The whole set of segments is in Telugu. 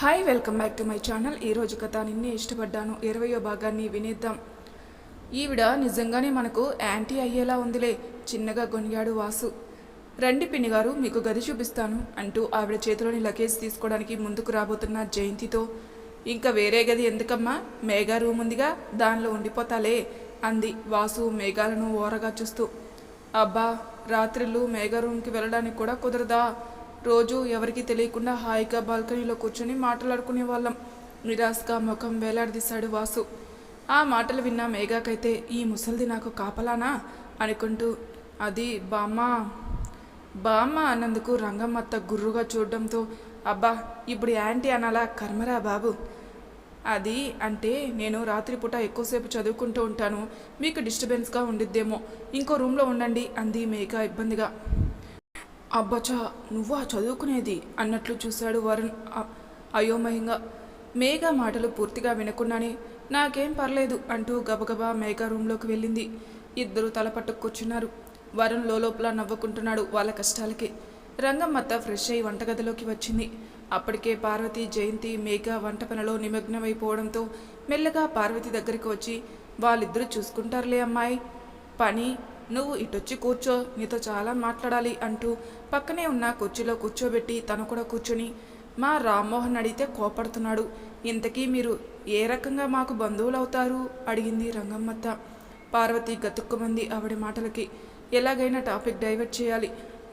Hi welcome back to my channel ఈరోజు కథ నిన్నే ఇష్టపడ్డాను. ఇరవయో భాగాన్ని వినేద్దాం. ఈవిడ నిజంగానే మనకు యాంటీ అయ్యేలా ఉందిలే. చిన్నగా గొనిగాడు వాసు. రండి పిన్ని గారు మీకు గది చూపిస్తాను అంటూ ఆవిడ చేతిలోని లగేజ్ తీసుకోవడానికి ముందుకు రాబోతున్న జయంతితో ఇంకా వేరే గది ఎందుకమ్మా? మేఘా రూమ్ ఉందిగా దానిలో ఉండిపోతాలే అంది వాసు మేఘాలను ఓరగా చూస్తూ. అబ్బా రాత్రిళ్ళు మేఘా రూమ్కి వెళ్ళడానికి కూడా కుదరదా? రోజు ఎవరికీ తెలియకుండా హాయిగా బాల్కనీలో కూర్చొని మాట్లాడుకునే వాళ్ళం. నిరాశగా ముఖం వేలాడదీశాడు వాసు. ఆ మాటలు విన్న మేఘాకైతే ఈ ముసలిది నాకు కాపలానా? అనుకుంటూ అది బామ్మ. బామ్మ అన్నందుకు రంగమ్మత్త గుర్రుగా చూడడంతో అబ్బా ఇప్పుడు యాంటీ అనాలా? కర్మరా బాబు. అది అంటే నేను రాత్రిపూట ఎక్కువసేపు చదువుకుంటూ ఉంటాను. మీకు డిస్టర్బెన్స్గా ఉండిద్దేమో. ఇంకో రూమ్లో ఉండండి అంది మేఘ ఇబ్బందిగా. అబ్బచా నువ్వా చదువుకునేది అన్నట్లు చూశాడు వరుణ్. అయోమయంగా. మేఘ మాటలు పూర్తిగా వినకుండానే నాకేం పర్లేదు అంటూ గబగబా మేఘ రూమ్లోకి వెళ్ళింది. ఇద్దరు తల కూర్చున్నారు వరుణ్ లోపల నవ్వుకుంటున్నాడు వాళ్ళ కష్టాలకి. రంగమ్మత్త ఫ్రెష్ అయి వంటగదిలోకి వచ్చింది. అప్పటికే పార్వతి జయంతి మేఘ వంట పనిలో నిమగ్నమైపోవడంతో మెల్లగా పార్వతి దగ్గరికి వచ్చి వాళ్ళిద్దరూ చూసుకుంటారులే అమ్మాయి. పని నువ్వు ఇటొచ్చి కూర్చో నీతో చాలా మాట్లాడాలి అంటూ పక్కనే ఉన్న కుర్చీలో కూర్చోబెట్టి తను కూడా కూర్చొని మా రామ్మోహన్ అడిగితే కోపడుతున్నాడు. ఇంతకీ మీరు ఏ రకంగా మాకు బంధువులు అవుతారు అడిగింది రంగమ్మత్త. పార్వతి గతుక్కుమంది ఆవిడ మాటలకి ఎలాగైనా టాపిక్ డైవర్ట్ చేయాలి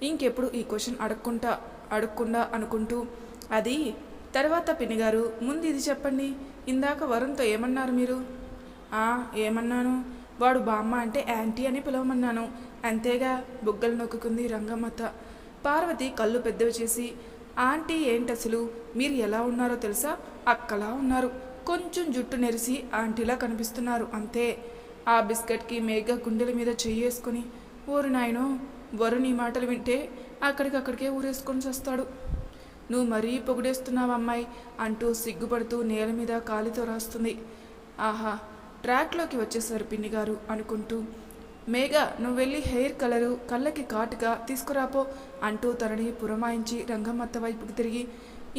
ఇంకెప్పుడు ఈ క్వశ్చన్ అడుక్కుంటా అడగకుండా అనుకుంటూ అది తర్వాత పినిగారు ముందు ఇది చెప్పండి ఇందాక వరుణ్తో ఏమన్నారు మీరు? ఏమన్నాను? వాడు బామ్మ అంటే యాంటీ అని పిలవమన్నాను. అంతేగా బుగ్గలు నొక్కుకుంది రంగమ్మత పార్వతి కళ్ళు పెద్దవి చేసి ఆంటీ ఏంటసలు? మీరు ఎలా ఉన్నారో తెలుసా? అక్కలా ఉన్నారు. కొంచెం జుట్టు నెరిసి ఆంటీలా కనిపిస్తున్నారు అంతే. ఆ బిస్కెట్కి మేఘ గుండెల మీద చెయ్యేసుకుని ఓరు నాయనో వరుణ్ ఈ మాటలు వింటే అక్కడికక్కడికే ఊరేసుకొని వస్తాడు నువ్వు మరీ పొగిడేస్తున్నావు అమ్మాయి అంటూ సిగ్గుపడుతూ నేల మీద కాలితో రాస్తుంది. ఆహా ట్రాక్లోకి వచ్చేసారు పిన్ని గారు అనుకుంటూ. మేఘ నువ్వు వెళ్ళి హెయిర్ కలరు కళ్ళకి కాటుగా తీసుకురాపో అంటూ తనని పురమాయించి రంగమ్మత్త వైపుకి తిరిగి.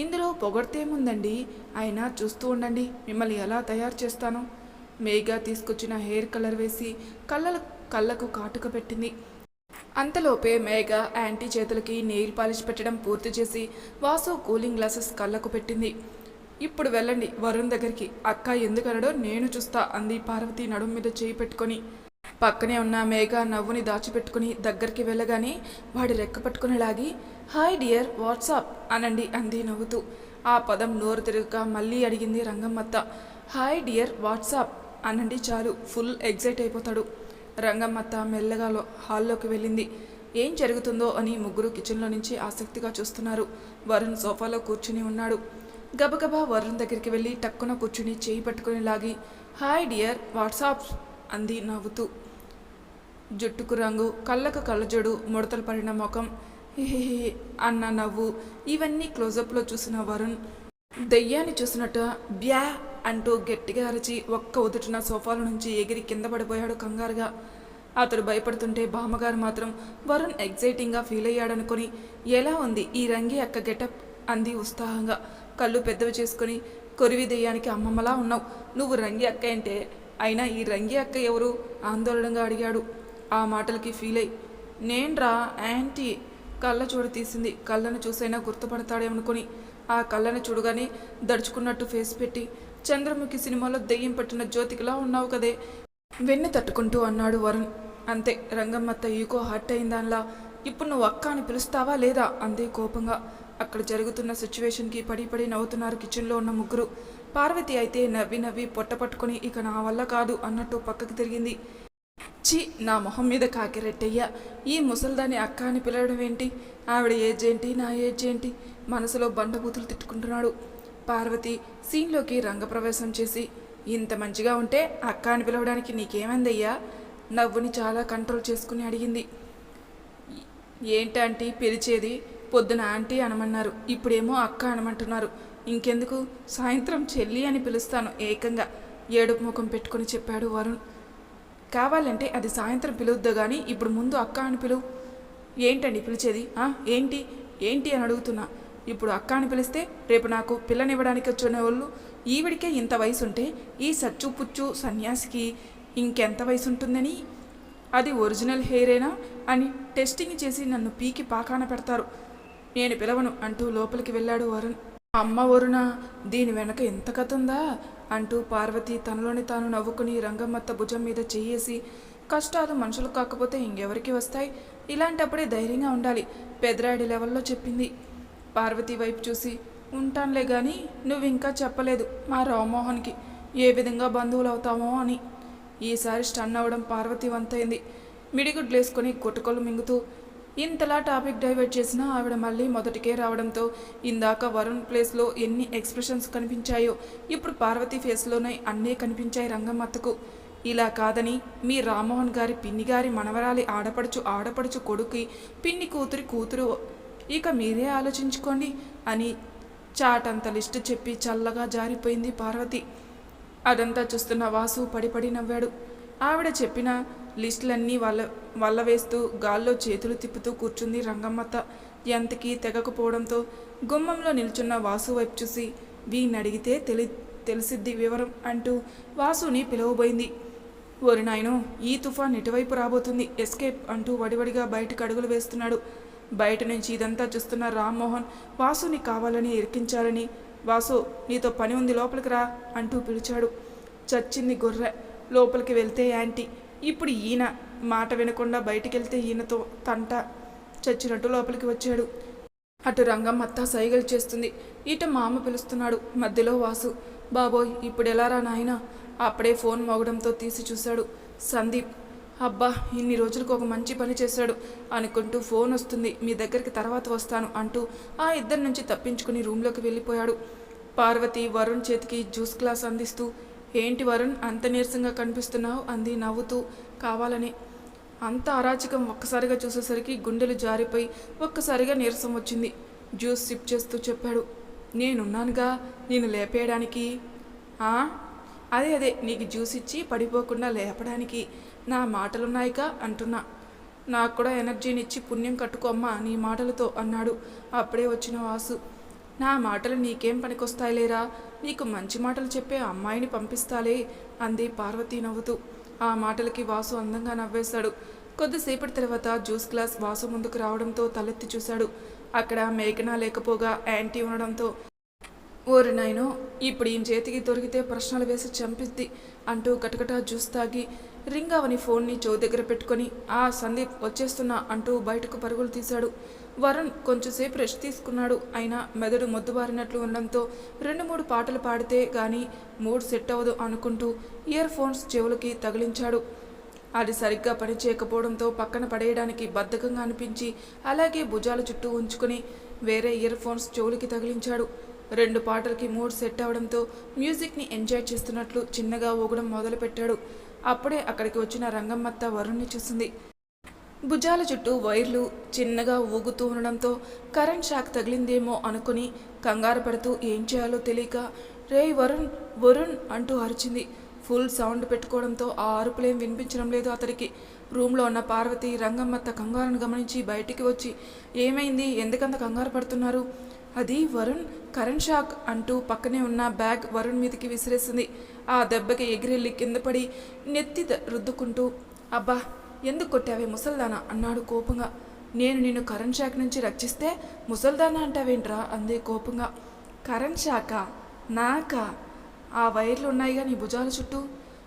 ఇందులో పొగడ్తేముందండి? అయినా చూస్తూ ఉండండి మిమ్మల్ని ఎలా తయారు చేస్తాను? మేఘ తీసుకొచ్చిన హెయిర్ కలర్ వేసి కళ్ళ కళ్ళకు కాటుక పెట్టింది. అంతలోపే మేఘ యాంటీ చేతులకి నెయిల్ పాలిష్ పెట్టడం పూర్తి చేసి వాసు కూలింగ్ గ్లాసెస్ కళ్ళకు పెట్టింది. ఇప్పుడు వెళ్ళండి. వరుణ్ దగ్గరికి. అక్క ఎందుకనడో నేను చూస్తా అంది పార్వతి నడుం మీద చేయి పెట్టుకొని. పక్కనే ఉన్న మేఘ నవ్వుని దాచిపెట్టుకుని దగ్గరికి వెళ్ళగానే వాడి రెక్క పట్టుకుని లాగి హాయ్ డియర్ వాట్సాప్ అనండి అంది నవ్వుతూ. ఆ పదం నోరు తిరుగుగా మళ్ళీ అడిగింది రంగమ్మత్త. హాయ్ డియర్ వాట్సాప్ అనండి చాలు ఫుల్ ఎగ్జైట్ అయిపోతాడు. రంగమ్మత్త మెల్లగా లో- హాల్లోకి వెళ్ళింది. ఏం జరుగుతుందో? అని ముగ్గురు కిచెన్లో నుంచి ఆసక్తిగా చూస్తున్నారు. వరుణ్ సోఫాలో కూర్చుని ఉన్నాడు. గబగబా వరుణ్ దగ్గరికి వెళ్ళి టక్కున కూర్చుని చేయి పట్టుకుని లాగి హాయ్ డియర్ వాట్సాప్ అంది నవ్వుతూ. జుట్టుకు రంగు కళ్ళకు కళ్ళజోడు ముడతలు పడిన ముఖం. హే అన్న నవ్వు. ఇవన్నీ క్లోజప్లో చూసిన వరుణ్ దెయ్యాన్ని చూసినట్టు బ్యా అంటూ గట్టిగా అరిచి ఒక్క ఉదుటిన సోఫాల నుంచి ఎగిరి కింద పడిపోయాడు కంగారుగా. అతడు భయపడుతుంటే బామ్మగారు మాత్రం వరుణ్ ఎగ్జైటింగ్గా ఫీల్ అయ్యాడనుకుని ఎలా ఉంది ఈ రంగి అక్క గెటప్? అంది ఉత్సాహంగా. కళ్ళు పెద్దవి చేసుకుని కొరివి దెయ్యానికి అమ్మమ్మలా ఉన్నావు. నువ్వు రంగి అక్క అంటే అయినా ఈ రంగి అక్క ఎవరు? ఆందోళనగా అడిగాడు. ఆ మాటలకి ఫీల్ అయి. నేన్రా యాంటీ? కళ్ళ చూడు తీసింది. కళ్ళను చూసైనా గుర్తుపడతాడేమనుకొని ఆ కళ్ళను చూడగానే దడుచుకున్నట్టు ఫేస్ పెట్టి చంద్రముఖి సినిమాలో దెయ్యం పట్టిన జ్యోతికిలా ఉన్నావు కదే? వెన్ను తట్టుకుంటూ అన్నాడు వరుణ్. అంతే రంగమ్మత్త ఈకో హర్ట్ అయిందాన్లా. ఇప్పుడు నువ్వు అక్క అని పిలుస్తావా లేదా? అందే కోపంగా. అక్కడ జరుగుతున్న సిచ్యువేషన్కి పడి పడి నవ్వుతున్నారు కిచెన్లో ఉన్న ముగ్గురు. పార్వతి అయితే నవ్వి నవ్వి పొట్ట పట్టుకొని ఇక నా వల్ల కాదు అన్నట్టు పక్కకి తిరిగింది. చి నా మొహం మీద కాకిరెట్టయ్యా. ఈ ముసల్దాని అక్క అని పిలవడం ఏంటి? ఆవిడ ఏజ్ ఏంటి? నా ఏజ్ ఏంటి? మనసులో బండబూతులు తిట్టుకుంటున్నాడు. పార్వతి సీన్లోకి రంగప్రవేశం చేసి ఇంత మంచిగా ఉంటే అక్క అని పిలవడానికి నీకేమైందయ్యా? నవ్వుని చాలా కంట్రోల్ చేసుకుని అడిగింది. ఏంటంటే పిలిచేది? పొద్దున ఆంటీ అనమన్నారు. ఇప్పుడేమో అక్క అనమంటున్నారు. ఇంకెందుకు? సాయంత్రం చెల్లి అని పిలుస్తాను ఏకంగా. ఏడుపు ముఖం పెట్టుకుని చెప్పాడు వరుణ్. కావాలంటే అది సాయంత్రం పిలువద్దు కానీ ఇప్పుడు ముందు అక్క అని పిలువు ఏంటండి పిలిచేది? ఏంటి? ఏంటి అని అడుగుతున్నా. ఇప్పుడు అక్క అని పిలిస్తే రేపు నాకు పిల్లనివ్వడానికి వచ్చిన వాళ్ళు ఈవిడికే ఇంత వయసు ఉంటే ఈ సచ్చు పుచ్చు సన్యాసికి ఇంకెంత వయసు ఉంటుందని అది ఒరిజినల్ హెయిరేనా? అని టెస్టింగ్ చేసి నన్ను పీకి పాకాన పెడతారు. నేను పిలవను అంటూ లోపలికి వెళ్ళాడు వరుణ్. అమ్మ వరుణ దీని వెనక ఎంత కథ ఉందా? అంటూ పార్వతి తనలోని తాను నవ్వుకుని రంగమ్మత్త భుజం మీద చెయ్యేసి కష్టాలు మనుషులు కాకపోతే ఇంకెవరికి వస్తాయి? ఇలాంటప్పుడే ధైర్యంగా ఉండాలి పెదరాడి లెవెల్లో చెప్పింది. పార్వతి వైపు చూసి ఉంటానులే కానీ నువ్వు ఇంకా చెప్పలేదు మా రామ్మోహన్కి. ఏ విధంగా బంధువులు అవుతామో అని. ఈసారి స్టన్ అవ్వడం పార్వతి వంతైంది. మిడిగుడ్లేసుకొని గుట్టకొలు మింగుతూ ఇంతలా టాపిక్ డైవర్ట్ చేసినా ఆవిడ మళ్ళీ మొదటికే రావడంతో ఇందాక వరుణ్ ప్లేస్లో ఎన్ని ఎక్స్ప్రెషన్స్ కనిపించాయో ఇప్పుడు పార్వతి ఫేస్లోనే అన్నీ కనిపించాయి రంగమ్మత్తకు. ఇలా కాదని మీ రామ్మోహన్ గారి పిన్ని గారి మనవరాలి ఆడపడుచు ఆడపడుచు కొడుకి పిన్ని కూతురి కూతురు ఇక మీరే ఆలోచించుకోండి అని చాటంత లిస్టు చెప్పి చల్లగా జారిపోయింది పార్వతి. అదంతా చూస్తున్న వాసు పడిపడి నవ్వాడు. ఆవిడ చెప్పిన లిస్టులన్నీ వల్ల వల్ల వేస్తూ గాల్లో చేతులు తిప్పుతూ కూర్చుంది రంగమ్మత ఎంతకీ తెగకపోవడంతో గుమ్మంలో నిల్చున్న వాసు వైపు చూసి వీణ్ణి అడిగితే తెలి తెలిసిద్ది వివరం అంటూ వాసుని పిలువబోయింది. ఓరి నాయనో ఈ తుఫాన్ ఇటువైపు రాబోతుంది? ఎస్కేప్ అంటూ వడివడిగా బయటకు అడుగులు వేస్తున్నాడు. బయట నుంచి ఇదంతా చూస్తున్న రామ్మోహన్ వాసుని కావాలని ఇరికించాలని వాసు నీతో పని ఉంది లోపలికి రా అంటూ పిలిచాడు. చచ్చింది గొర్రె లోపలికి వెళ్తే యాంటీ ఇప్పుడు ఈయన మాట వినకుండా బయటికి వెళ్తే ఈయనతో తంట చచ్చినట్టు లోపలికి వచ్చాడు. అటు రంగమ్మత్త సైగలు చేస్తుంది. ఇటు మామ పిలుస్తున్నాడు. మధ్యలో వాసు బాబోయ్ ఇప్పుడు ఎలా రా నాయన? అప్పుడే ఫోన్ మోగడంతో తీసి చూశాడు. సందీప్ అబ్బా ఇన్ని రోజులకు ఒక మంచి పని చేశాడు అనుకుంటూ ఫోన్ వస్తుంది. మీ దగ్గరికి తర్వాత వస్తాను అంటూ ఆ ఇద్దరి నుంచి తప్పించుకుని రూమ్లోకి వెళ్ళిపోయాడు. పార్వతి వరుణ్ చేతికి జ్యూస్ గ్లాస్ అందిస్తూ ఏంటి వరుణ్ అంత నీరసంగా కనిపిస్తున్నావు? అంది నవ్వుతూ. కావాలని. అంత అరాచకం ఒక్కసారిగా చూసేసరికి గుండెలు జారిపోయి ఒక్కసారిగా నీరసం వచ్చింది. జ్యూస్ సిప్ చేస్తూ చెప్పాడు. నేనున్నానుగా నేను లేపేయడానికి? అదే అదే నీకు జ్యూస్ ఇచ్చి పడిపోకుండా లేపడానికి. నా మాటలున్నాయిగా అంటున్నా. నాకు కూడా ఎనర్జీనిచ్చి పుణ్యం కట్టుకోమ్మా నీ మాటలతో అన్నాడు. అప్పుడే వచ్చిన వాసు. నా మాటలు నీకేం పనికొస్తాయి లేరా నీకు మంచి మాటలు చెప్పే అమ్మాయిని పంపిస్తాలే అంది పార్వతి నవ్వుతూ. ఆ మాటలకి వాసు అందంగా నవ్వేశాడు. కొద్దిసేపటి తర్వాత జ్యూస్ గ్లాస్ వాసు ముందుకు రావడంతో తలెత్తి చూశాడు. అక్కడ మేఘన లేకపోగా యాంటీ ఉండడంతో ఓరి నాయనో ఇప్పుడు ఈయన చేతికి దొరికితే ప్రశ్నలు వేసి చంపిద్ది అంటూ గటగట జ్యూస్ తాగి రింగ్ అవని ఫోన్ని చో దగ్గర పెట్టుకొని ఆ సందీప్ వచ్చేస్తున్నా అంటూ బయటకు పరుగులు తీశాడు. వరుణ్ కొంచెంసేపు రెస్ట్ తీసుకున్నాడు. అయినా మెదడు మొద్దుబారినట్లు ఉండడంతో రెండు మూడు పాటలు పాడితే గాని మూడ్ సెట్ అవ్వదు అనుకుంటూ ఇయర్ ఫోన్స్ చెవులకి తగిలించాడు. అది సరిగ్గా పనిచేయకపోవడంతో పక్కన పడేయడానికి బద్ధకంగా అనిపించి అలాగే భుజాల చుట్టూ ఉంచుకుని వేరే ఇయర్ ఫోన్స్ చెవులకి తగిలించాడు. రెండు పాటలకి మూడ్ సెట్ అవడంతో మ్యూజిక్ని ఎంజాయ్ చేస్తున్నట్లు చిన్నగా ఊగడం మొదలుపెట్టాడు. అప్పుడే అక్కడికి వచ్చిన రంగమ్మత్త వరుణ్ణి చూసింది. భుజాల చుట్టూ వైర్లు చిన్నగా ఊగుతూ ఉండడంతో కరెంట్ షాక్ తగిలిందేమో అనుకుని కంగారు పడుతూ ఏం చేయాలో తెలియక రే వరుణ్ వరుణ్ అంటూ అరిచింది. ఫుల్ సౌండ్ పెట్టుకోవడంతో ఆ అరుపులేం వినిపించడం లేదు అతడికి. రూమ్లో ఉన్న పార్వతి రంగమ్మత్త కంగారును గమనించి బయటికి వచ్చి ఏమైంది? ఎందుకంత కంగారు పడుతున్నారు? అది వరుణ్ కరెంట్ షాక్ అంటూ పక్కనే ఉన్న బ్యాగ్ వరుణ్ మీదకి విసిరేసింది. ఆ దెబ్బకి ఎగిరెళ్ళి కింద పడి నెత్తి రుద్దుకుంటూ అబ్బా ఎందుకు కొట్టావే ముసల్దానా? అన్నాడు కోపంగా. నేను నిన్ను కరెంట్ షాక్ నుంచి రక్షిస్తే ముసల్దానా అంటావేంట్రా? అంది కోపంగా. కరెంట్ షాకా? నాకా? ఆ వైర్లు ఉన్నాయిగా నీ భుజాల చుట్టూ?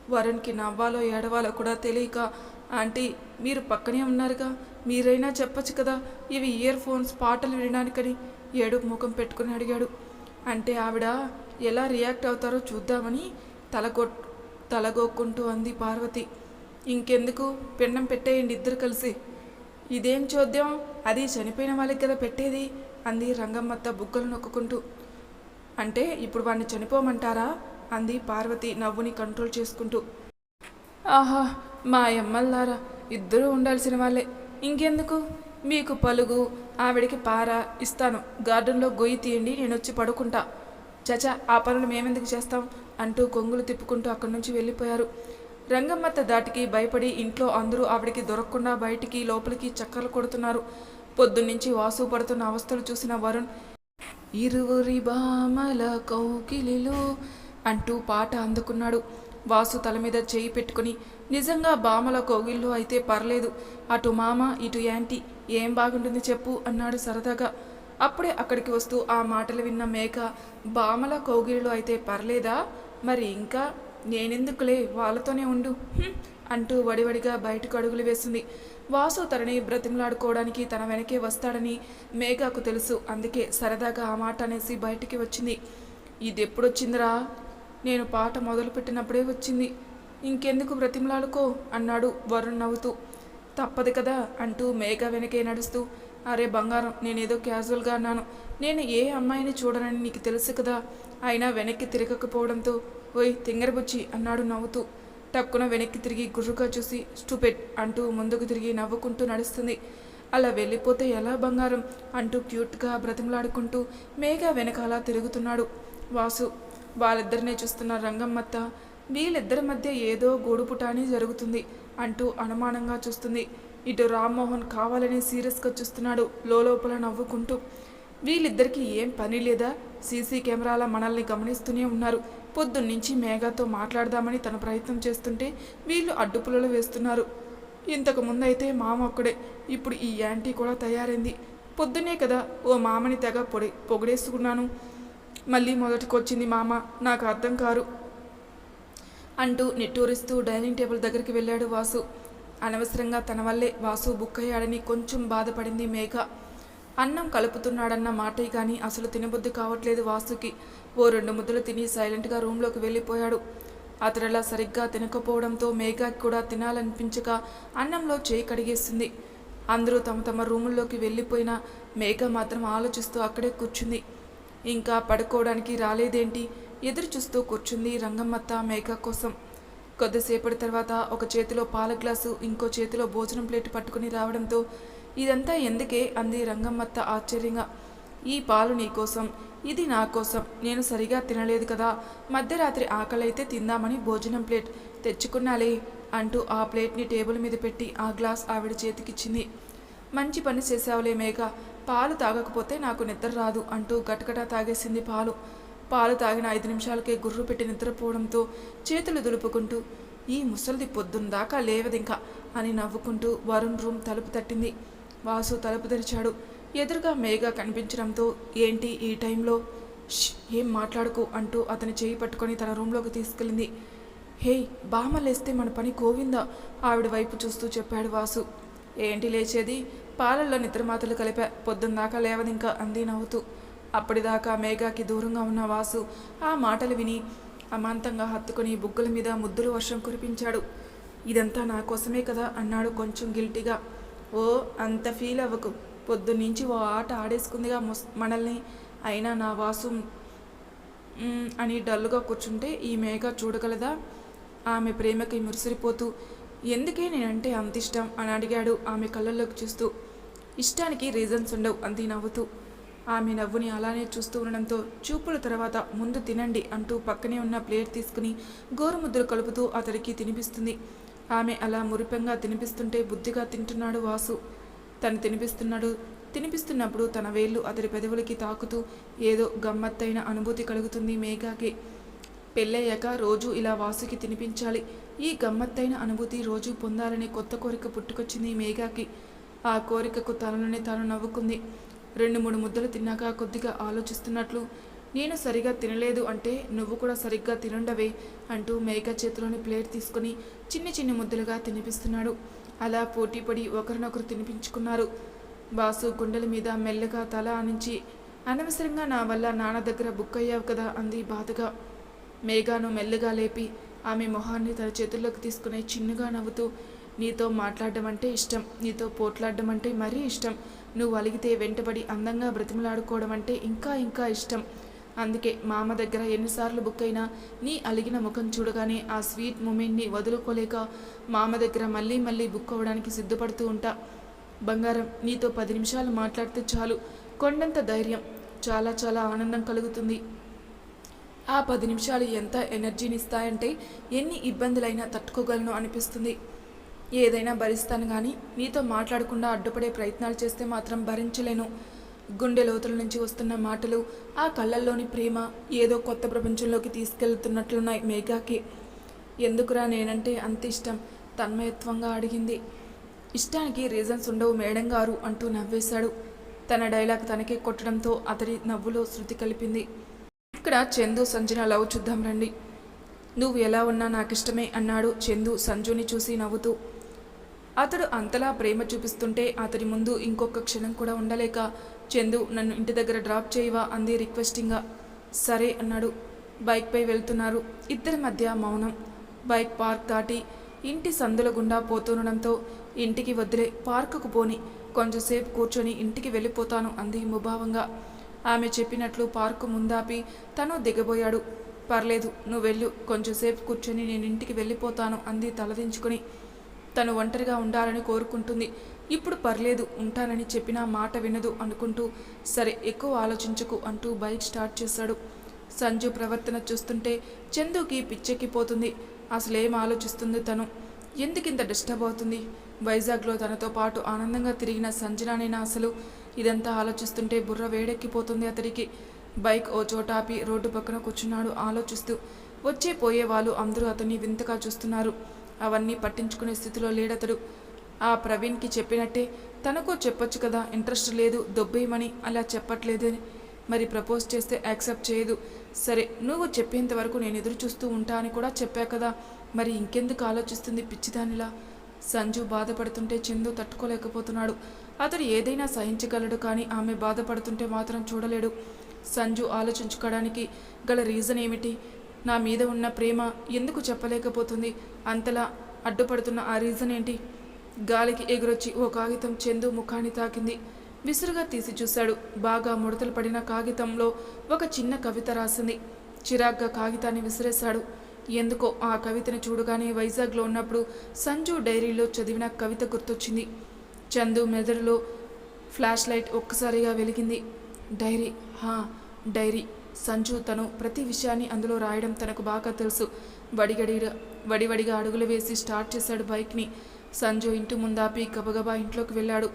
వరుణ్కి నవ్వాలో ఏడవాలో కూడా తెలియక ఆంటీ మీరు పక్కనే ఉన్నారుగా. మీరైనా చెప్పొచ్చు కదా ఇవి ఇయర్ ఫోన్స్ పాటలు వినడానికని. ఏడుపు ముఖం పెట్టుకుని అడిగాడు. అంటే ఆవిడ ఎలా రియాక్ట్ అవుతారో చూద్దామని తలగొ తలగొక్కుంటూ అంది పార్వతి. ఇంకెందుకు? పిండం పెట్టేయండి ఇద్దరు కలిసి. ఇదేం చూద్దాం అది చనిపోయిన వాళ్ళకి కదా పెట్టేది అంది రంగమ్మత్త బుగ్గలు నొక్కుంటూ అంటే ఇప్పుడు వాడిని చనిపోమంటారా? అంది పార్వతి నవ్వుని కంట్రోల్ చేసుకుంటూ. ఆహా మా అమ్మల్లారా ఇద్దరూ ఉండాల్సిన వాళ్ళే. ఇంకెందుకు? మీకు పలుగు ఆవిడికి పార ఇస్తాను. గార్డెన్లో గొయ్యి తీయండి నేను వచ్చి పడుకుంటా. చచా ఆ పనులు మేమెందుకు చేస్తాం? అంటూ కొంగులు తిప్పుకుంటూ అక్కడి నుంచి వెళ్ళిపోయారు. రంగమ్మత్త దాటికి భయపడి ఇంట్లో అందరూ ఆవిడికి దొరకకుండా బయటికి లోపలికి చక్కర్లు కొడుతున్నారు. పొద్దున్నుంచి వాసు పడుతున్న అవస్థలు చూసిన వరుణ్ ఇరువురి బామల కౌకిలిలో అంటూ పాట అందుకున్నాడు. వాసు తల మీద చేయి పెట్టుకుని నిజంగా బామల కోగిల్లో అయితే పర్లేదు. అటు మామ ఇటు యాంటీ ఏం బాగుంటుంది చెప్పు అన్నాడు సరదాగా. అప్పుడే అక్కడికి వస్తూ ఆ మాటలు విన్న మేక బామల కౌగిలిలో అయితే పర్లేదా? మరి ఇంకా? నేనెందుకులే? వాళ్ళతోనే ఉండు. అంటూ వడివడిగా బయటకు అడుగులు వేసింది. వాసు తనని బ్రతిమలాడుకోవడానికి తన వెనకే వస్తాడని మేఘాకు తెలుసు. అందుకే సరదాగా ఆ మాట అనేసి బయటికి వచ్చింది. ఇది ఎప్పుడొచ్చిందిరా నేను పాట మొదలుపెట్టినప్పుడే వచ్చింది. ఇంకెందుకు బ్రతిమలాడుకో? అన్నాడు వరుణ్ నవ్వుతూ. తప్పదు కదా? అంటూ మేఘ వెనకే నడుస్తూ. అరే బంగారం నేనేదో క్యాజువల్గా అన్నాను. నేను ఏ అమ్మాయిని చూడనని నీకు తెలుసు కదా? అయినా వెనక్కి తిరగకపోవడంతో ఓయ్ తింగరబుచ్చి అన్నాడు నవ్వుతూ. టక్కున వెనక్కి తిరిగి గుర్రుగా చూసి స్టూపెట్ అంటూ ముందుకు తిరిగి నవ్వుకుంటూ నడుస్తుంది. అలా వెళ్ళిపోతే ఎలా బంగారం? అంటూ క్యూట్గా బ్రతిమలాడుకుంటూ మేఘ వెనకాల తిరుగుతున్నాడు. వాసు వాళ్ళిద్దరినే చూస్తున్న రంగమ్మత్త వీళ్ళిద్దరి మధ్య ఏదో గూడుపుటాని జరుగుతుంది అంటూ అనుమానంగా చూస్తుంది. ఇటు రామ్మోహన్ కావాలని సీరియస్గా చూస్తున్నాడు లోపల నవ్వుకుంటూ. వీళ్ళిద్దరికీ ఏం పని లేదా? సీసీ కెమెరాల మనల్ని గమనిస్తూనే ఉన్నారు. పొద్దున్నుంచి మేఘాతో మాట్లాడదామని తన ప్రయత్నం చేస్తుంటే వీళ్ళు అడ్డుపులలో వేస్తున్నారు. ఇంతకు ముందైతే మామ ఒక్కడే ఇప్పుడు ఈ యాంటీ కూడా తయారైంది. పొద్దునే కదా ఓ మామని తెగ పొడి పొగిడేసుకున్నాను. మళ్ళీ మొదటికొచ్చింది మామ నాకు అర్థం కారు అంటూ నిట్టూరిస్తూ డైనింగ్ టేబుల్ దగ్గరికి వెళ్ళాడు వాసు. అనవసరంగా తన వల్లే వాసు బుక్ అయ్యాడని కొంచెం బాధపడింది మేఘ. అన్నం కలుపుతున్నాడన్న మాటే కానీ అసలు తినబుద్ధి కావట్లేదు వాసుకి. ఓ రెండు ముద్దలు తిని సైలెంట్గా రూమ్లోకి వెళ్ళిపోయాడు. అతడలా సరిగ్గా తినకపోవడంతో మేఘాకి కూడా తినాలనిపించక అన్నంలో చేయి కడిగేసింది. అందరూ తమ తమ రూముల్లోకి వెళ్ళిపోయినా మేఘ మాత్రం ఆలోచిస్తూ అక్కడే కూర్చుంది. ఇంకా పడుకోవడానికి రాలేదేంటి? ఎదురు చూస్తూ కూర్చుంది రంగమ్మత్త మేఘ కోసం. కొద్దిసేపటి తర్వాత ఒక చేతిలో పాల గ్లాసు ఇంకో చేతిలో భోజనం ప్లేట్ పట్టుకుని రావడంతో ఇదంతా ఎందుకే? అంది రంగమ్మత్త ఆశ్చర్యంగా. ఈ పాలు నీకోసం ఇది నా కోసం. నేను సరిగా తినలేదు కదా. మధ్యరాత్రి ఆకలైతే తిందామని భోజనం ప్లేట్ తెచ్చుకున్నాలే అంటూ ఆ ప్లేట్ని టేబుల్ మీద పెట్టి ఆ గ్లాస్ ఆవిడ చేతికిచ్చింది. మంచి పని చేసావులే మేఘ. పాలు తాగకపోతే నాకు నిద్ర రాదు అంటూ గటగటా తాగేసింది పాలు. పాలు తాగిన ఐదు నిమిషాలకే గుర్రు పెట్టి నిద్రపోవడంతో చేతులు దులుపుకుంటూ ఈ ముసలిది పొద్దుందాకా లేవదింకా అని నవ్వుకుంటూ వరుణ్ రూమ్ తలుపు తట్టింది. వాసు తలుపు తెరిచాడు. ఎదురుగా మేఘ కనిపించడంతో ఏంటి ఈ టైంలో? ఏం మాట్లాడుకో? అంటూ అతని చేయి పట్టుకొని తన రూమ్లోకి తీసుకెళ్ళింది. హేయ్ బామ్మ లేస్తే మన పని గోవిందా? ఆవిడ వైపు చూస్తూ చెప్పాడు వాసు. ఏంటి లేచేది? పాలల్లో నిద్రమాతలు కలిపా పొద్దుందాకా లేవదింకా అంది నవ్వుతూ. అప్పటిదాకా మేఘాకి దూరంగా ఉన్న వాసు ఆ మాటలు విని అమాంతంగా హత్తుకుని బుగ్గల మీద ముద్దులు వర్షం కురిపించాడు. ఇదంతా నా కోసమే కదా? అన్నాడు కొంచెం గిల్టీగా. ఓ అంత ఫీల్ అవ్వకు. పొద్దున్నుంచి ఓ ఆట ఆడేసుకుందిగా మనల్ని. అయినా నా వాసు అని డల్లుగా కూర్చుంటే ఈ మేఘ చూడగలదా? ఆమె ప్రేమకి మురిసిరిపోతూ ఎందుకే నేనంటే అంత ఇష్టం? అని అడిగాడు ఆమె కళ్ళల్లోకి చూస్తూ. ఇష్టానికి రీజన్స్ ఉండవు అంది నవ్వుతూ. ఆమె నవ్వుని అలానే చూస్తూ ఉండడంతో చూపుల తర్వాత ముందు తినండి అంటూ పక్కనే ఉన్న ప్లేట్ తీసుకుని గోరుముద్దలు కలుపుతూ అతడికి తినిపిస్తుంది. ఆమె అలా మురిపెంగా తినిపిస్తుంటే బుద్ధిగా తింటున్నాడు వాసు. తను తినిపిస్తున్నాడు. తినిపిస్తున్నప్పుడు తన వేళ్ళు అతడి పెదవులకి తాకుతూ ఏదో గమ్మత్తైన అనుభూతి కలుగుతుంది మేఘాకి. పెళ్ళయ్యాక రోజు ఇలా వాసుకి తినిపించాలి. ఈ గమ్మత్తైన అనుభూతి రోజు పొందాలనే కొత్త కోరిక పుట్టుకొచ్చింది మేఘాకి. ఆ కోరికకు తనలోనే తాను నవ్వుకుంది. రెండు మూడు ముద్దలు తిన్నాక కొద్దిగా ఆలోచిస్తున్నట్లు నేను సరిగా తినలేదు అంటే నువ్వు కూడా సరిగ్గా తినుండవే అంటూ మేక చేతిలోని ప్లేట్ తీసుకుని చిన్ని చిన్ని ముద్దలుగా తినిపిస్తున్నాడు. అలా పోటీపడి ఒకరినొకరు తినిపించుకున్నారు. బాసు గుండెల మీద మెల్లగా తల ఆనించి అనవసరంగా నా వల్ల నాన్న దగ్గర బుక్ అయ్యావు కదా అంది బాధగా. మేఘాను మెల్లగా లేపి ఆమె మొహాన్ని తన చేతుల్లోకి తీసుకుని చిన్నగా నవ్వుతూ నీతో మాట్లాడడం అంటే ఇష్టం నీతో పోట్లాడడం అంటే మరీ ఇష్టం. నువ్వు అలిగితే వెంటబడి అందంగా బ్రతిమలాడుకోవడం అంటే ఇంకా ఇంకా ఇష్టం. అందుకే మామ దగ్గర ఎన్నిసార్లు బుక్ అయినా నీ అలిగిన ముఖం చూడగానే ఆ స్వీట్ మూమెంట్ని వదులుకోలేక మామ దగ్గర మళ్ళీ మళ్ళీ బుక్ అవ్వడానికి సిద్ధపడుతూ ఉంటా. బంగారం నీతో పది నిమిషాలు మాట్లాడితే చాలు. కొండంత ధైర్యం చాలా చాలా ఆనందం కలుగుతుంది. ఆ పది నిమిషాలు ఎంత ఎనర్జీని ఇస్తాయంటే ఎన్ని ఇబ్బందులైనా తట్టుకోగలను అనిపిస్తుంది. ఏదైనా భరిస్తాను కానీ నీతో మాట్లాడకుండా అడ్డుపడే ప్రయత్నాలు చేస్తే మాత్రం భరించలేను. గుండె లోతుల నుంచి వస్తున్న మాటలు ఆ కళ్ళల్లోని ప్రేమ ఏదో కొత్త ప్రపంచంలోకి తీసుకెళ్తున్నట్లున్నాయి మేఘాకి. ఎందుకురా నేనంటే అంత ఇష్టం? తన్మయత్వంగా అడిగింది. ఇష్టానికి రీజన్స్ ఉండవు మేడం గారు అంటూ నవ్వేశాడు. తన డైలాగ్ తనకే కొట్టడంతో అతడి నవ్వులో శృతి కలిపింది. ఇక్కడ చందు సంజన లవ్ చూద్దాం రండి. నువ్వు ఎలా ఉన్నా నాకిష్టమే అన్నాడు చందు సంజుని చూసి నవ్వుతూ. అతడు అంతలా ప్రేమ చూపిస్తుంటే అతడి ముందు ఇంకొక క్షణం కూడా ఉండలేక చందు నన్ను ఇంటి దగ్గర డ్రాప్ చేయవా అంది రిక్వెస్టింగ్గా. సరే అన్నాడు. బైక్పై వెళ్తున్నారు. ఇద్దరి మధ్య మౌనం. బైక్ పార్క్ దాటి ఇంటి సందుల గుండా పోతుండడంతో ఇంటికి వదిలే పార్కుకు పోని కొంచెంసేపు కూర్చొని ఇంటికి వెళ్ళిపోతాను అంది ముభావంగా. ఆమె చెప్పినట్లు పార్కు ముందాపి తను దిగబోయాడు. పర్లేదు నువ్వు వెళ్ళు. కొంచెంసేపు కూర్చొని నేను ఇంటికి వెళ్ళిపోతాను అంది తలదించుకుని. తను ఒంటరిగా ఉండాలని కోరుకుంటుంది. ఇప్పుడు పర్లేదు ఉంటానని చెప్పినా మాట వినదు అనుకుంటూ సరే ఎక్కువ ఆలోచించకు అంటూ బైక్ స్టార్ట్ చేశాడు. సంజు ప్రవర్తన చూస్తుంటే చందుకి పిచ్చెక్కిపోతుంది. అసలేం ఆలోచిస్తుంది తను? ఎందుకింత డిస్టర్బ్ అవుతుంది? వైజాగ్లో తనతో పాటు ఆనందంగా తిరిగిన సంజనానైనా అసలు? ఇదంతా ఆలోచిస్తుంటే బుర్ర వేడెక్కిపోతుంది అతడికి. బైక్ ఓ చోట ఆపి రోడ్డు పక్కన కూర్చున్నాడు ఆలోచిస్తూ. వచ్చే పోయే వాళ్ళు అందరూ అతన్ని వింతగా చూస్తున్నారు. అవన్నీ పట్టించుకునే స్థితిలో లేడతడు. ఆ ప్రవీణ్కి చెప్పినట్టే తనకు చెప్పొచ్చు కదా ఇంట్రెస్ట్ లేదు దొబ్బేయమని అలా చెప్పట్లేదని. మరి ప్రపోజ్ చేస్తే యాక్సెప్ట్ చేయదు. సరే నువ్వు చెప్పేంత వరకు నేను ఎదురు చూస్తూ ఉంటా అని కూడా చెప్పా కదా మరి ఇంకెందుకు ఆలోచిస్తుంది పిచ్చిదానిలా? సంజు బాధపడుతుంటే చందు తట్టుకోలేకపోతున్నాడు. అతడు ఏదైనా సహించగలడు కానీ ఆమె బాధపడుతుంటే మాత్రం చూడలేడు. సంజు ఆలోచించుకోవడానికి గల రీజన్ ఏమిటి? నా మీద ఉన్న ప్రేమ ఎందుకు చెప్పలేకపోతుంది? అంతలా అడ్డుపడుతున్న ఆ రీజన్ ఏంటి? గాలికి ఎగురొచ్చి ఓ కాగితం చందు ముఖాన్ని తాకింది. విసురుగా తీసి చూశాడు. బాగా ముడతలు పడిన కాగితంలో ఒక చిన్న కవిత రాసింది. చిరాగ్గా కాగితాన్ని విసిరేశాడు. ఎందుకో ఆ కవితను చూడగానే వైజాగ్లో ఉన్నప్పుడు సంజు డైరీలో చదివిన కవిత గుర్తొచ్చింది. చందు మెదడులో ఫ్లాష్ లైట్ ఒక్కసారిగా వెలిగింది. డైరీ హా డైరీ. సంజు తను ప్రతి విషయాన్ని అందులో రాయడం తనకు బాగా తెలుసు. వడిగడిగా వడివడిగా అడుగులు వేసి స్టార్ట్ చేశాడు బైక్ని. సంజు ఇంటి ముందాపి గబగబా ఇంట్లోకి వెళ్ళాడు.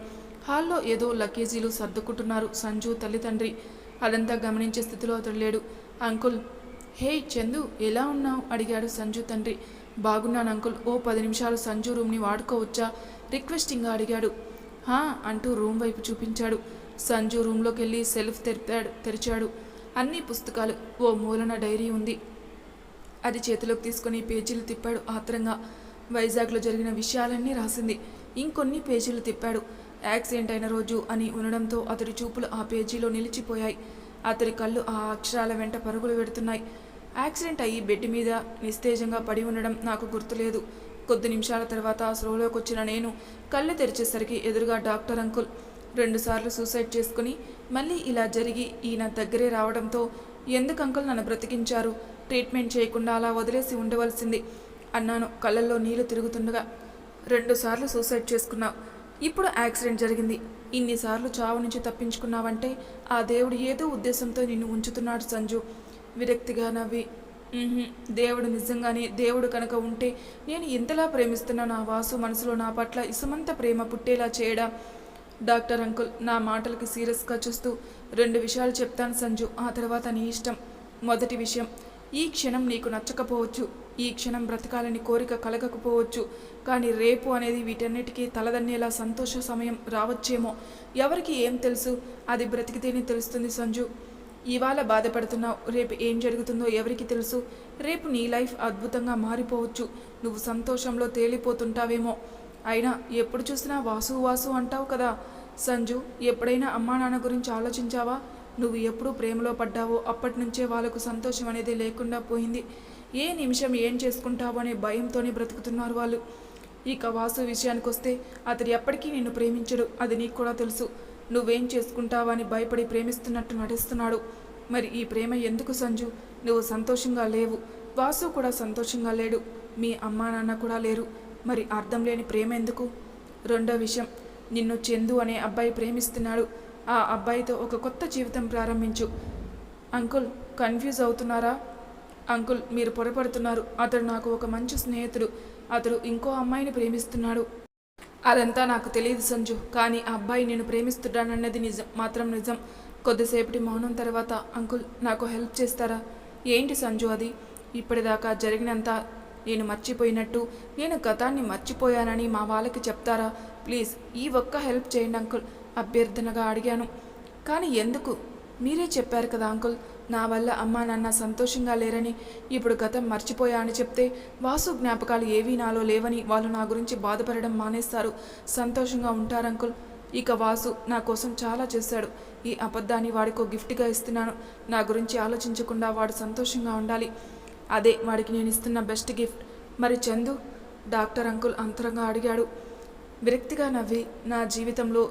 హాల్లో ఏదో లగేజీలు సర్దుకుంటున్నారు సంజు తల్లిదండ్రి. అదంతా గమనించే స్థితిలో అతడు లేడు. అంకుల్ హే చందు ఎలా ఉన్నావు? అడిగాడు సంజు తండ్రి. బాగున్నాను అంకుల్. ఓ పది నిమిషాలు సంజు రూమ్ని వాడుకోవచ్చా? రిక్వెస్టింగ్గా అడిగాడు. హా అంటూ రూమ్ వైపు చూపించాడు. సంజు రూమ్లోకి వెళ్ళి సెల్ఫ్ తెరిపాడు తెరిచాడు. అన్ని పుస్తకాలు. ఓ మూలన డైరీ ఉంది. అది చేతిలోకి తీసుకొని పేజీలు తిప్పాడు ఆత్రంగా. వైజాగ్లో జరిగిన విషయాలన్నీ రాసింది. ఇంకొన్ని పేజీలు తిప్పాడు. యాక్సిడెంట్ అయిన రోజు అని ఉండడంతో అతడి చూపులు ఆ పేజీలో నిలిచిపోయాయి. అతడి కళ్ళు ఆ అక్షరాల వెంట పరుగులు పెడుతున్నాయి. యాక్సిడెంట్ అయ్యి బెడ్ మీద నిస్తేజంగా పడి ఉండడం నాకు గుర్తులేదు. కొద్ది నిమిషాల తర్వాత స్లోలోకి వచ్చిన నేను కళ్ళు తెరిచేసరికి ఎదురుగా డాక్టర్ అంకుల్. రెండుసార్లు సూసైడ్ చేసుకుని మళ్ళీ ఇలా జరిగి ఈయన దగ్గరే రావడంతో ఎందుకు అంకుల్ నన్ను బ్రతికించారు? ట్రీట్మెంట్ చేయకుండా అలా వదిలేసి ఉండవలసింది. అన్నాను. కళ్ళల్లో నీళ్ళు తిరుగుతుండగా రెండుసార్లు సూసైడ్ చేసుకున్నావు. ఇప్పుడు యాక్సిడెంట్ జరిగింది. ఇన్నిసార్లు చావు నుంచి తప్పించుకున్నావంటే ఆ దేవుడు ఏదో ఉద్దేశంతో నిన్ను ఉంచుతున్నాడు సంజు. విరక్తిగా నవ్వి దేవుడు నిజంగానే దేవుడు కనుక ఉంటే నేను ఎంతలా ప్రేమిస్తున్న నా వాసు మనసులో నా పట్ల ఇసుమంత ప్రేమ పుట్టేలా చేయడా? డాక్టర్ అంకుల్ నా మాటలకి సీరియస్గా చూస్తూ రెండు విషయాలు చెప్తాను సంజు. ఆ తర్వాత నీ ఇష్టం. మొదటి విషయం ఈ క్షణం నీకు నచ్చకపోవచ్చు. ఈ క్షణం బ్రతకాలని కోరిక కలగకపోవచ్చు. కానీ రేపు అనేది వీటన్నిటికీ తలదన్నేలా సంతోష సమయం రావచ్చేమో. ఎవరికి ఏం తెలుసు? అది బ్రతికితేనే తెలుస్తుంది సంజు. ఇవాళ బాధపడుతున్నావు. రేపు ఏం జరుగుతుందో ఎవరికి తెలుసు? రేపు నీ లైఫ్ అద్భుతంగా మారిపోవచ్చు. నువ్వు సంతోషంలో తేలిపోతుంటావేమో. అయినా ఎప్పుడు చూసినా వాసు వాసు అంటావు కదా. సంజు ఎప్పుడైనా అమ్మా నాన్న గురించి ఆలోచించావా? నువ్వు ఎప్పుడు ప్రేమలో పడ్డావో అప్పటి నుంచే వాళ్ళకు సంతోషం అనేది లేకుండా పోయింది. ఏ నిమిషం ఏం చేసుకుంటావో అనే భయంతోనే బ్రతుకుతున్నారు వాళ్ళు. ఇక వాసు విషయానికి వస్తే అతడు ఎప్పటికీ నిన్ను ప్రేమించడు అది నీకు కూడా తెలుసు. నువ్వేం చేసుకుంటావా అని భయపడి ప్రేమిస్తున్నట్టు నటిస్తున్నాడు. మరి ఈ ప్రేమ ఎందుకు సంజు? నువ్వు సంతోషంగా లేవు. వాసు కూడా సంతోషంగా లేడు. మీ అమ్మా నాన్న కూడా లేరు. మరి అర్థం లేని ప్రేమ ఎందుకు? రెండో విషయం నిన్ను చందు అనే అబ్బాయి ప్రేమిస్తున్నాడు. ఆ అబ్బాయితో ఒక కొత్త జీవితం ప్రారంభించు. అంకుల్ కన్ఫ్యూజ్ అవుతున్నారా? అంకుల్ మీరు పొరపడుతున్నారు. అతడు నాకు ఒక మంచి స్నేహితుడు. అతడు ఇంకో అమ్మాయిని ప్రేమిస్తున్నాడు. అదంతా నాకు తెలియదు సంజు కానీ ఆ అబ్బాయి నేను ప్రేమిస్తున్నానన్నది నిజం మాత్రం నిజం. కొద్దిసేపటి మౌనం తర్వాత అంకుల్ నాకు హెల్ప్ చేస్తారా? ఏంటి సంజు అది? ఇప్పటిదాకా జరిగినంత నేను మర్చిపోయినట్టు నేను గతాన్ని మర్చిపోయానని మా వాళ్ళకి చెప్తారా? ప్లీజ్ ఈ ఒక్క హెల్ప్ చేయండి అంకుల్. అభ్యర్థనగా అడిగాను. కానీ ఎందుకు? మీరే చెప్పారు కదా అంకుల్. నా వల్ల అమ్మా నాన్న సంతోషంగా లేరని. ఇప్పుడు గతం మర్చిపోయా అని చెప్తే వాసు జ్ఞాపకాలు ఏవీ నాలో లేవని వాళ్ళు నా గురించి బాధపడడం మానేస్తారు. సంతోషంగా ఉంటారు అంకుల్. ఇక వాసు నా కోసం చాలా చేశాడు. ఈ అబద్ధాన్ని వాడికో గిఫ్ట్గా ఇస్తున్నాను. నా గురించి ఆలోచించకుండా వాడు సంతోషంగా ఉండాలి. అదే వాడికి నేను ఇస్తున్న బెస్ట్ గిఫ్ట్. మరి చందు? డాక్టర్ అంకుల్ అంతరంగా అడిగాడు. విరక్తిగా నవ్వి నా జీవితంలో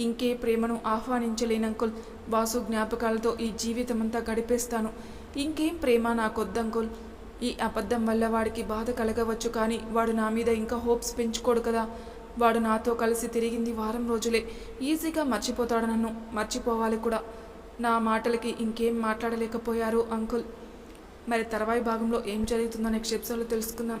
ఇంకే ప్రేమను ఆహ్వానించలేనంకుల్. వాసు జ్ఞాపకాలతో ఈ జీవితమంతా గడిపేస్తాను. ఇంకేం ప్రేమ నాకొద్దంకుల్. ఈ అబద్ధం వల్ల వాడికి బాధ కలగవచ్చు కానీ వాడు నా మీద ఇంకా హోప్స్ పెంచుకోడు కదా. వాడు నాతో కలిసి తిరిగింది వారం రోజులే. ఈజీగా మర్చిపోతాడు నన్ను. మర్చిపోవాలి కూడా. నా మాటలకి ఇంకేం మాట్లాడలేకపోయారు అంకుల్. మరి తర్వాయి భాగంలో ఏం జరుగుతుందో నెక్స్ట్ ఎపిసోడ్లో తెలుసుకుందాం.